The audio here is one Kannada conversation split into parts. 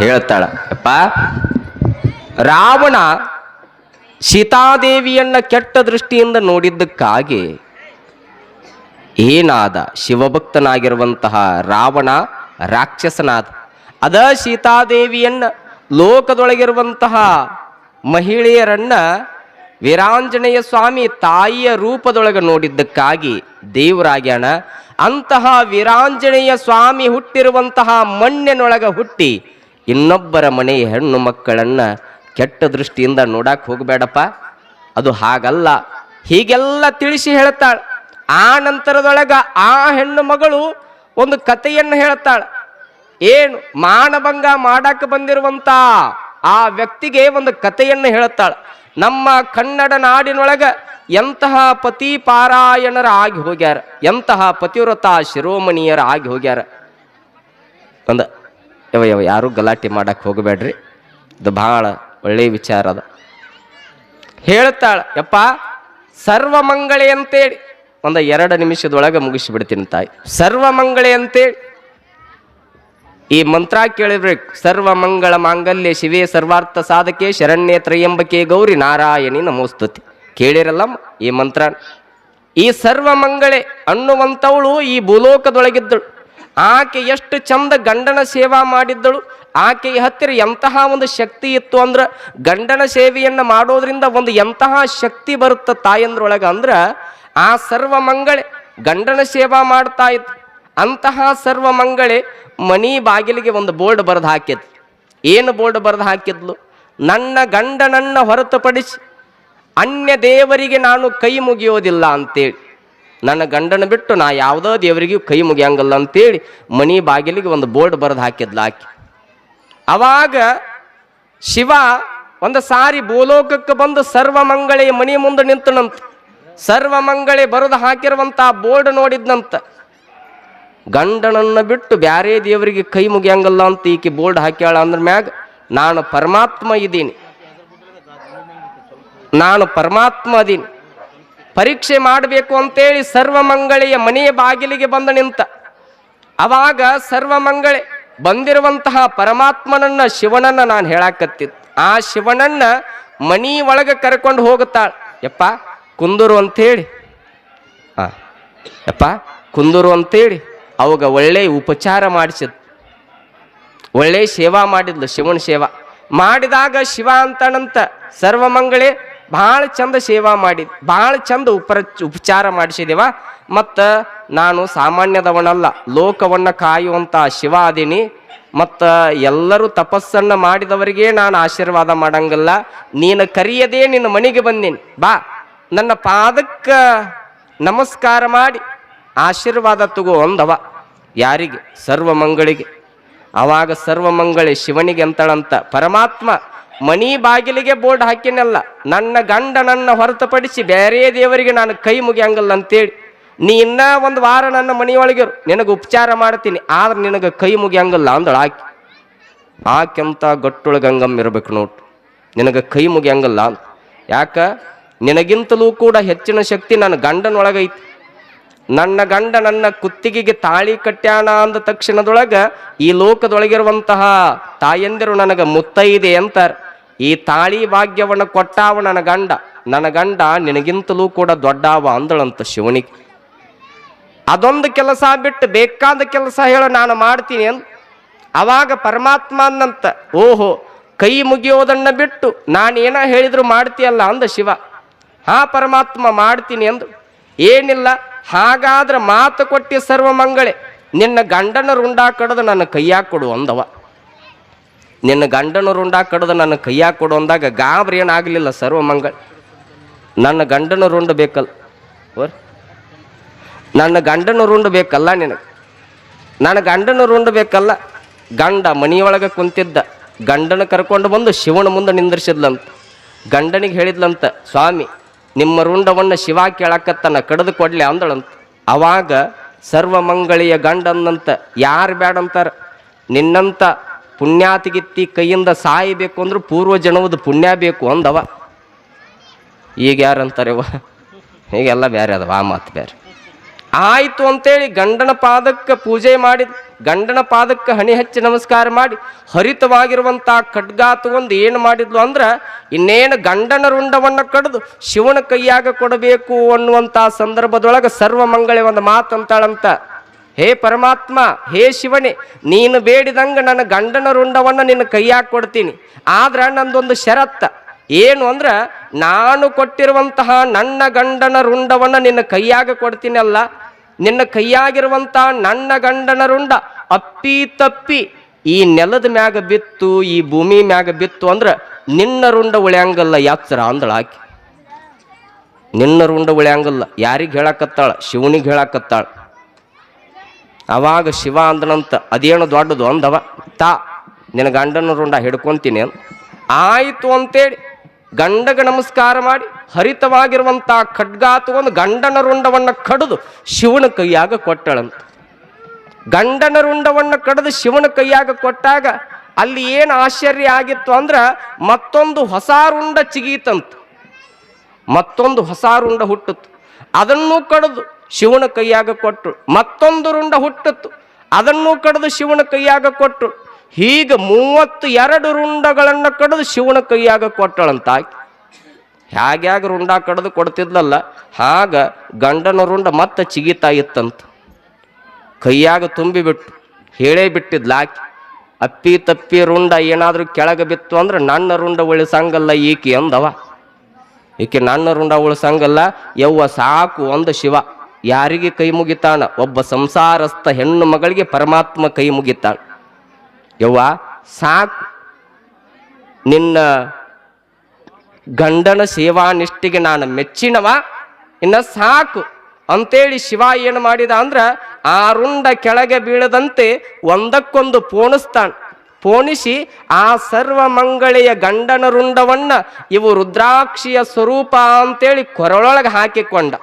ಹೇಳ್ತಾಳ, ಅಪ್ಪ, ರಾವಣ ಸೀತಾದೇವಿಯನ್ನ ಕೆಟ್ಟ ದೃಷ್ಟಿಯಿಂದ ನೋಡಿದ್ದಕ್ಕಾಗಿ ಏನಾದ ಶಿವಭಕ್ತನಾಗಿರುವಂತಹ ರಾವಣ ರಾಕ್ಷಸನಾದ, ಅದ ಸೀತಾದೇವಿಯನ್ನ ಲೋಕದೊಳಗಿರುವಂತಹ ಮಹಿಳೆಯರನ್ನ ವೀರಾಂಜನೇಯ ಸ್ವಾಮಿ ತಾಯಿಯ ರೂಪದೊಳಗೆ ನೋಡಿದ್ದಕ್ಕಾಗಿ ದೇವರಾಗ್ಯಾಣ ಅಂತಹ ವೀರಾಂಜನೇಯ ಸ್ವಾಮಿ ಹುಟ್ಟಿರುವಂತಹ ಮಣ್ಣಿನೊಳಗ ಹುಟ್ಟಿ ಇನ್ನೊಬ್ಬರ ಮನೆಯ ಹೆಣ್ಣು ಮಕ್ಕಳನ್ನು ಕೆಟ್ಟ ದೃಷ್ಟಿಯಿಂದ ನೋಡಕ್ಕೆ ಹೋಗಬೇಡಪ್ಪ. ಅದು ಹಾಗಲ್ಲ. ಹೀಗೆಲ್ಲ ತಿಳಿಸಿ ಹೇಳ್ತಾಳೆ ಆ ನಂತರದೊಳಗ ಆ ಹೆಣ್ಣು ಮಗಳು ಒಂದು ಕಥೆಯನ್ನು ಹೇಳ್ತಾಳೆ ಏನು ಮಾನಭಂಗ ಮಾಡಕ್ಕೆ ಬಂದಿರುವಂತ ಆ ವ್ಯಕ್ತಿಗೆ ಒಂದು ಕಥೆಯನ್ನು ಹೇಳ್ತಾಳೆ ನಮ್ಮ ಕನ್ನಡ ನಾಡಿನೊಳಗ ಎಂತಹ ಪತಿ ಪಾರಾಯಣರ ಆಗಿ ಹೋಗ್ಯಾರ, ಎಂತಹ ಪತಿವ್ರತ ಶಿರೋಮಣಿಯರ ಆಗಿ ಹೋಗ್ಯಾರ. ಒಂದು ಯವ ಯಾವ ಯಾರು ಗಲಾಟೆ ಮಾಡಕ್ಕೆ ಹೋಗಬೇಡ್ರಿ. ಇದು ಭಾಳ ಒಳ್ಳೆಯ ವಿಚಾರ ಅದ. ಹೇಳ್ತಾಳ, ಯಪ್ಪ, ಸರ್ವಮಂಗಳೆ ಅಂತೇಳಿ. ಒಂದು ಎರಡು ನಿಮಿಷದೊಳಗೆ ಮುಗಿಸಿಬಿಡ್ತೀನಿ ತಾಯಿ. ಸರ್ವಮಂಗಳೆ ಅಂತೇಳಿ. ಈ ಮಂತ್ರ ಕೇಳಿರ್ಬೇಕು ಸರ್ವ ಮಂಗಳ ಮಾಂಗಲ್ಯ ಶಿವೇ ಸರ್ವಾರ್ಥ ಸಾಧಕೆ ಶರಣ್ಯ ತ್ರಯಂಬಕೆ ಗೌರಿ ನಾರಾಯಣಿ ನಮೋಸ್ತುತಿ. ಕೇಳಿರಲ್ಲ ಈ ಮಂತ್ರ? ಈ ಸರ್ವ ಮಂಗಳೆ ಅನ್ನುವಂಥವಳು ಈ ಭೂಲೋಕದೊಳಗಿದ್ದಳು. ಆಕೆ ಎಷ್ಟು ಚಂದ ಗಂಡನ ಸೇವಾ ಮಾಡಿದ್ದಳು, ಆಕೆಯ ಹತ್ತಿರ ಎಂತಹ ಒಂದು ಶಕ್ತಿ ಇತ್ತು ಅಂದ್ರೆ ಗಂಡನ ಸೇವೆಯನ್ನು ಮಾಡೋದ್ರಿಂದ ಒಂದು ಎಂತಹ ಶಕ್ತಿ ಬರುತ್ತೆ ತಾಯಂದ್ರೊಳಗೆ ಅಂದ್ರೆ ಆ ಸರ್ವ ಮಂಗಳೆ ಗಂಡನ ಸೇವಾ ಮಾಡ್ತಾ ಇತ್ತು. ಅಂತಹ ಸರ್ವ ಮಂಗಳೆ ಮನಿ ಬಾಗಿಲಿಗೆ ಒಂದು ಬೋರ್ಡ್ ಬರೆದು ಹಾಕಿದ್ಲು. ಏನು ಬೋರ್ಡ್ ಬರೆದು ಹಾಕಿದ್ಲು? ನನ್ನ ಗಂಡನನ್ನ ಹೊರತುಪಡಿಸಿ ಅನ್ಯ ದೇವರಿಗೆ ನಾನು ಕೈ ಮುಗಿಯೋದಿಲ್ಲ ಅಂತೇಳಿ. ನನ್ನ ಗಂಡನ ಬಿಟ್ಟು ನಾ ಯಾವುದೋ ದೇವರಿಗೂ ಕೈ ಮುಗಿಯಂಗಲ್ಲ ಅಂತೇಳಿ ಮನಿ ಬಾಗಿಲಿಗೆ ಒಂದು ಬೋರ್ಡ್ ಬರೆದು ಹಾಕಿದ್ಲು ಆಕೆ. ಅವಾಗ ಶಿವ ಒಂದು ಸಾರಿ ಭೂಲೋಕಕ್ಕೆ ಬಂದು ಸರ್ವಮಂಗಳೆ ಮನಿ ಮುಂದೆ ನಿಂತನಂತ, ಸರ್ವಮಂಗಳೆ ಬರೆದು ಹಾಕಿರುವಂಥ ಬೋರ್ಡ್ ನೋಡಿದ್ನಂತ. ಗಂಡನನ್ನು ಬಿಟ್ಟು ಬ್ಯಾರೆ ದೇವರಿಗೆ ಕೈ ಮುಗಿಯಂಗಲ್ಲ ಅಂತ ಈಕೆ ಬೋರ್ಡ್ ಹಾಕ್ಯಾಳ ಅಂದ್ರ ಮ್ಯಾಗ, ನಾನು ಪರಮಾತ್ಮ ಇದ್ದೀನಿ ನಾನು ಪರಮಾತ್ಮ ಅದೀನಿ. ಪರೀಕ್ಷೆ ಮಾಡಬೇಕು ಅಂತೇಳಿ ಸರ್ವಮಂಗಳೆಯ ಮನೆಯ ಬಾಗಿಲಿಗೆ ಬಂದ ನಿಂತ ಅವಾಗ ಸರ್ವಮಂಗಳೆ ಬಂದಿರುವಂತಹ ಪರಮಾತ್ಮನನ್ನ ಶಿವನನ್ನ ನಾನು ಹೇಳಾಕತ್ತಿತ್ತು ಆ ಶಿವನನ್ನ ಮನಿ ಒಳಗೆ ಕರ್ಕೊಂಡು ಹೋಗುತ್ತಾಳ. ಯಪ್ಪ, ಕುಂದೂರು ಅಂತೇಳಿ. ಆ, ಯಪ್ಪ, ಕುಂದೂರು ಅಂತೇಳಿ ಅವಾಗ ಒಳ್ಳೆ ಉಪಚಾರ ಮಾಡಿಸಿದ್. ಒಳ್ಳೆ ಸೇವಾ ಮಾಡಿದ್ಲು ಶಿವನ ಸೇವಾ. ಮಾಡಿದಾಗ ಶಿವ ಅಂತಣಂತ ಸರ್ವಮಂಗಳೆ ಭಾಳ ಚಂದ ಸೇವಾ ಮಾಡಿದ್, ಭಾಳ ಚಂದ ಉಪರ, ಉಪಚಾರ ಮಾಡಿಸಿದೇವ. ಮತ್ತು ನಾನು ಸಾಮಾನ್ಯದವನಲ್ಲ, ಲೋಕವನ್ನ ಕಾಯುವಂಥ ಶಿವ ಅದೀನಿ ಮತ್ತು ಎಲ್ಲರೂ ತಪಸ್ಸನ್ನು ಮಾಡಿದವರಿಗೆ ನಾನು ಆಶೀರ್ವಾದ ಮಾಡಂಗಿಲ್ಲ. ನೀನು ಕರೆಯದೇ ನಿನ್ನ ಮನೆಗೆ ಬಂದೀನಿ. ಬಾ, ನನ್ನ ಪಾದಕ್ಕೆ ನಮಸ್ಕಾರ ಮಾಡಿ ಆಶೀರ್ವಾದ ತಗೋ ಒಂದವ ಯಾರಿಗೆ? ಸರ್ವಮಂಗಳಿಗೆ. ಅವಾಗ ಸರ್ವಮಂಗಳಿ ಶಿವನಿಗೆ ಅಂತಳಂತ ಪರಮಾತ್ಮ ಮಣಿ ಬಾಗಿಲಿಗೆ ಬೋರ್ಡ್ ಹಾಕಿನಲ್ಲ, ನನ್ನ ಗಂಡ ನನ್ನ ಹೊರತುಪಡಿಸಿ ಬೇರೆ ದೇವರಿಗೆ ನಾನು ಕೈ ಮುಗಿಯಂಗಲ್ಲ ಅಂತೇಳಿ. ನೀ ಇನ್ನೂ ಒಂದು ವಾರ ನನ್ನ ಮನೆಯೊಳಗಿರು ನಿನಗೆ ಉಪಚಾರ ಮಾಡ್ತೀನಿ, ಆದ್ರೆ ನಿನಗೆ ಕೈ ಮುಗಿಯಂಗಲ್ಲ ಅಂದಳು ಆಕೆ. ಆಕೆಂತ ಗಟ್ಟೊಳಗಂಗಮ್ಮ ಇರಬೇಕು ನೋಡು, ನಿನಗೆ ಕೈ ಮುಗಿಯಂಗಲ್ಲ ಅಂತ ಯಾಕ? ನಿನಗಿಂತಲೂ ಕೂಡ ಹೆಚ್ಚಿನ ಶಕ್ತಿ ನನ್ನ ಗಂಡನೊಳಗೈತಿ. ನನ್ನ ಗಂಡ ನನ್ನ ಕುತ್ತಿಗೆಗೆ ತಾಳಿ ಕಟ್ಯಾಣ ಅಂದ ತಕ್ಷಣದೊಳಗೆ ಈ ಲೋಕದೊಳಗಿರುವಂತಹ ತಾಯಂದಿರು ನನಗೆ ಮುತ್ತೈದೆ ಅಂತಾರ. ಈ ತಾಳಿ ಭಾಗ್ಯವನ್ನು ಕೊಟ್ಟಾವ ನನ್ನ ಗಂಡ. ನನ್ನ ಗಂಡ ನಿನಗಿಂತಲೂ ಕೂಡ ದೊಡ್ಡವ ಅಂದಳಂತ ಶಿವನಿಗೆ. ಅದೊಂದು ಕೆಲಸ ಬಿಟ್ಟು ಬೇಕಾದ ಕೆಲಸ ಹೇಳ ನಾನು ಮಾಡ್ತೀನಿ ಅಂತ ಅವಾಗ ಪರಮಾತ್ಮ ಅನ್ನಂತ ಓಹೋ, ಕೈ ಮುಗಿಯೋದನ್ನ ಬಿಟ್ಟು ನಾನೇನ ಹೇಳಿದ್ರು ಮಾಡ್ತೀಯಲ್ಲ ಅಂದ ಶಿವ. ಹಾ ಪರಮಾತ್ಮ, ಮಾಡ್ತೀನಿ ಅಂದು ಏನಿಲ್ಲ, ಹಾಗಾದ್ರೆ ಮಾತು ಕೊಟ್ಟಿ ಸರ್ವ ಮಂಗಳೇ ನಿನ್ನ ಗಂಡನ ರುಂಡಾ ಕಡದು ನನ್ನ ಕೈಯಾಗ ಕೊಡು ಅಂದವ. ನಿನ್ನ ಗಂಡನ ರುಂಡ ಕಡ್ದು ನನ್ನ ಕೈಯಾಗ ಕೊಡು ಅಂದಾಗ ಗಾಬ್ರಿ ಏನಾಗಲಿಲ್ಲ ಸರ್ವಮಂಗಳ ನನ್ನ ಗಂಡನ ರುಂಡ ಬೇಕಲ್ಲ ಓರ್ ನನ್ನ ಗಂಡನ ರುಂಡ ಬೇಕಲ್ಲ ನಿನಗೆ. ನನ್ನ ಗಂಡನ ರುಂಡ ಬೇಕಲ್ಲ. ಗಂಡ ಮನಿಯೊಳಗೆ ಕುಂತಿದ್ದ. ಗಂಡನ ಕರ್ಕೊಂಡು ಬಂದು ಶಿವನ ಮುಂದೆ ನಿಂದ್ರಿಸಿದ್ಲಂತ. ಗಂಡನಿಗೆ ಹೇಳಿದ್ಲಂತ, ಸ್ವಾಮಿ, ನಿಮ್ಮ ರುಂಡವನ್ನು ಶಿವ ಕೇಳಕತ್ತನ, ಕಡ್ದು ಕೊಡ್ಲಿ ಅಂದಳಂತ. ಅವಾಗ ಸರ್ವಮಂಗಳಿಯ ಗಂಡನ್ನಂತ ಯಾರು ಬೇಡಂತಾರ ನಿನ್ನಂತ ಪುಣ್ಯಾತಿಗಿತ್ತಿ ಕೈಯಿಂದ ಸಾಯಬೇಕು ಅಂದ್ರೆ ಪೂರ್ವ ಜನ್ಮದ ಪುಣ್ಯ ಬೇಕು ಅಂದವ. ಈಗ ಯಾರಂತಾರೆವ ಈಗೆಲ್ಲ ಬೇರೆ ಅದಾವ, ಆ ಮಾತು ಬೇರೆ ಆಯಿತು ಅಂತೇಳಿ ಗಂಡನ ಪಾದಕ್ಕೆ ಪೂಜೆ ಮಾಡಿ, ಗಂಡನ ಪಾದಕ್ಕೆ ಹಣಿ ಹಚ್ಚಿ ನಮಸ್ಕಾರ ಮಾಡಿ ಹರಿತವಾಗಿರುವಂಥ ಖಡ್ಗ ಒಂದು ಏನು ಮಾಡಿದ್ಲು ಅಂದ್ರೆ, ಇನ್ನೇನು ಗಂಡನ ರುಂಡವನ್ನು ಕಡಿದು ಶಿವನ ಕೈಯಾಗ ಕೊಡಬೇಕು ಅನ್ನುವಂಥ ಸಂದರ್ಭದೊಳಗೆ ಸರ್ವ ಮಂಗಳೆ ಒಂದು ಮಾತು ಅಂತಾಳಂತ ಹೇ ಪರಮಾತ್ಮ, ಹೇ ಶಿವನೇ, ನೀನು ಬೇಡಿದಂಗೆ ನನ್ನ ಗಂಡನ ರುಂಡವನ್ನು ನಿನ್ನ ಕೈಯಾಗ ಕೊಡ್ತೀನಿ. ಆದ್ರೆ ನಂದೊಂದು ಷರತ್ತ. ಏನು ಅಂದ್ರೆ, ನಾನು ಕೊಟ್ಟಿರುವಂತಹ ನನ್ನ ಗಂಡನ ರುಂಡವನ್ನು ನಿನ್ನ ಕೈಯಾಗ ಕೊಡ್ತೀನಲ್ಲ, ನಿನ್ನ ಕೈಯಾಗಿರುವಂತ ನನ್ನ ಗಂಡನ ರುಂಡ ಅಪ್ಪಿ ತಪ್ಪಿ ಈ ನೆಲದ ಮ್ಯಾಗ ಬಿತ್ತು, ಈ ಭೂಮಿ ಮ್ಯಾಗ ಬಿತ್ತು ಅಂದ್ರೆ ನಿನ್ನ ರುಂಡ ಉಳ್ಯಾಂಗಲ್ಲ ಯಾತ್ರ ಅಂದಳ ಆಕಿ. ನಿನ್ನ ರುಂಡ ಉಳ್ಯಾಂಗಲ್ಲ. ಯಾರಿಗೆ ಹೇಳಕತ್ತಾಳ? ಶಿವನಿಗೆ ಹೇಳಕತ್ತಾಳ. ಅವಾಗ ಶಿವ ಅಂದನಂತ ಅದೇನು ದೊಡ್ಡದು ಅಂದವ, ತಾ, ನಿನ್ನ ಗಂಡನ ರುಂಡ ಹಿಡ್ಕೊಂತೀನಿ ಅಂತ. ಆಯಿತು ಅಂತೇಳಿ. ಗಂಡಗ ನಮಸ್ಕಾರ ಮಾಡಿ ಹರಿತವಾಗಿರುವಂಥ ಖಡ್ಗಾತು ಒಂದು ಗಂಡನ ರುಂಡವನ್ನು ಕಡಿದು ಶಿವನ ಕೈಯಾಗ ಕೊಟ್ಟಳಂತ. ಗಂಡನ ರುಂಡವನ್ನು ಕಡಿದು ಶಿವನ ಕೈಯಾಗ ಕೊಟ್ಟಾಗ ಅಲ್ಲಿ ಏನು ಆಶ್ಚರ್ಯ ಆಗಿತ್ತು ಅಂದ್ರೆ ಮತ್ತೊಂದು ಹೊಸ ರುಂಡ ಚಿಗೀತಂತ. ಮತ್ತೊಂದು ಹೊಸ ರುಂಡ ಹುಟ್ಟಿತು. ಅದನ್ನು ಕಡಿದು ಶಿವನ ಕೈಯಾಗ ಕೊಟ್ಟರು ಮತ್ತೊಂದು ರುಂಡ ಹುಟ್ಟಿತು ಅದನ್ನು ಕಡಿದು ಶಿವನ ಕೈಯಾಗ ಕೊಟ್ಟರು ಹೀಗೆ ಮೂವತ್ತು ಎರಡು ರುಂಡಗಳನ್ನು ಕಡಿದು ಶಿವನ ಕೈಯಾಗ ಕೊಟ್ಟಳಂತ ಹೇಗ್ಯಾಗ ರುಂಡ ಕಡಿದು ಕೊಡ್ತಿದ್ಲಲ್ಲ, ಹಾಗ ಗಂಡನ ರುಂಡ ಮತ್ತೆ ಚಿಗಿತಾ ಇತ್ತಂತ. ಕೈಯಾಗ ತುಂಬಿಬಿಟ್ಟು ಹೇಳೇ ಬಿಟ್ಟಿದ್ಲ ಆಕೆ ಅಪ್ಪಿ ತಪ್ಪಿ ರುಂಡ ಏನಾದರೂ ಕೆಳಗೆ ಬಿತ್ತು ಅಂದ್ರೆ ನನ್ನ ರುಂಡ ಉಳಿಸಂಗಲ್ಲ ಈಕೆ ಅಂದವ ಈಕೆ ನನ್ನ ರುಂಡ ಉಳಿಸಂಗಲ್ಲ, ಯವ್ವ ಸಾಕು ಅಂದ ಶಿವ. ಯಾರಿಗೆ ಕೈ ಮುಗಿತಾನ? ಒಬ್ಬ ಸಂಸಾರಸ್ಥ ಹೆಣ್ಣು ಮಗಳಿಗೆ ಪರಮಾತ್ಮ ಕೈ ಮುಗಿತಾನ ಯವ್ವ, ಸಾಕು. ನಿನ್ನ ಗಂಡನ ಸೇವಾ ನಿಷ್ಠೆಗೆ ನಾನು ಮೆಚ್ಚಿನವ? ಇನ್ನ ಸಾಕು. ಅಂತೇಳಿ ಶಿವ ಏನು ಮಾಡಿದ ಅಂದ್ರ, ಆ ರುಂಡ ಕೆಳಗೆ ಬೀಳದಂತೆ ಒಂದಕ್ಕೊಂದು ಪೋಣಿಸ್ತಾನ ಪೋಣಿಸಿ ಆ ಸರ್ವ ಮಂಗಳೆಯ ಗಂಡನ ರುಂಡವನ್ನ ಇವು ರುದ್ರಾಕ್ಷಿಯ ಸ್ವರೂಪ ಅಂತೇಳಿ ಕೊರಳೊಳಗೆ ಹಾಕಿಕೊಂಡ.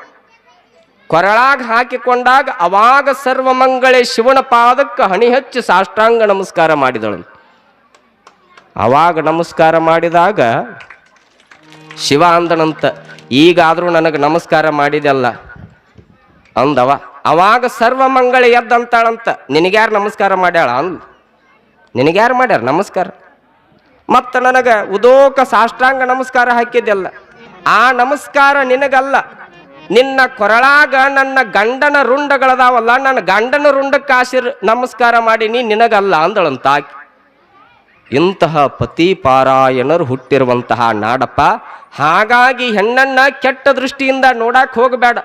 ಕೊರಳಾಗ ಹಾಕಿಕೊಂಡಾಗ ಅವಾಗ ಸರ್ವ ಮಂಗಳೆ ಶಿವನ ಪಾದಕ್ಕೆ ಹಣಿ ಹಚ್ಚಿ ಸಾಷ್ಟಾಂಗ ನಮಸ್ಕಾರ ಮಾಡಿದಳು. ಅವಾಗ ನಮಸ್ಕಾರ ಮಾಡಿದಾಗ ಶಿವ ಅಂದನಂತ, ಈಗಾದರೂ ನನಗೆ ನಮಸ್ಕಾರ ಮಾಡಿದೆಲ್ಲ ಅಂದವ. ಅವಾಗ ಸರ್ವ ಮಂಗಳೆ ಎದ್ದಂತಾಳಂತ, ನಿನಗ್ಯಾರು ನಮಸ್ಕಾರ ಮಾಡ್ಯಾಳ? ಅಂದ್. ನಿನಗ್ಯಾರು ಮಾಡ್ಯಾರ? ನಮಸ್ಕಾರ. ಮತ್ತು ನನಗೆ ಉದೋಕ ಸಾಷ್ಟಾಂಗ ನಮಸ್ಕಾರ ಹಾಕಿದ್ದೆಲ್ಲ ಆ ನಮಸ್ಕಾರ ನಿನಗಲ್ಲ. ನಿನ್ನ ಕೊರಳಾಗ ನನ್ನ ಗಂಡನ ರುಂಡಗಳದಾವಲ್ಲ, ನನ್ನ ಗಂಡನ ರುಂಡಕ್ಕೆ ಆಶೀರ್ ನಮಸ್ಕಾರ ಮಾಡೀನಿ ನಿನಗಲ್ಲ ಅಂದಳಂತ ಇಂತಹ ಪತಿ ಪಾರಾಯಣರು ಹುಟ್ಟಿರುವಂತಹ ನಾಡಪ್ಪ, ಹಾಗಾಗಿ ಹೆಣ್ಣನ್ನ ಕೆಟ್ಟ ದೃಷ್ಟಿಯಿಂದ ನೋಡಕ್ಕೆ ಹೋಗಬೇಡ.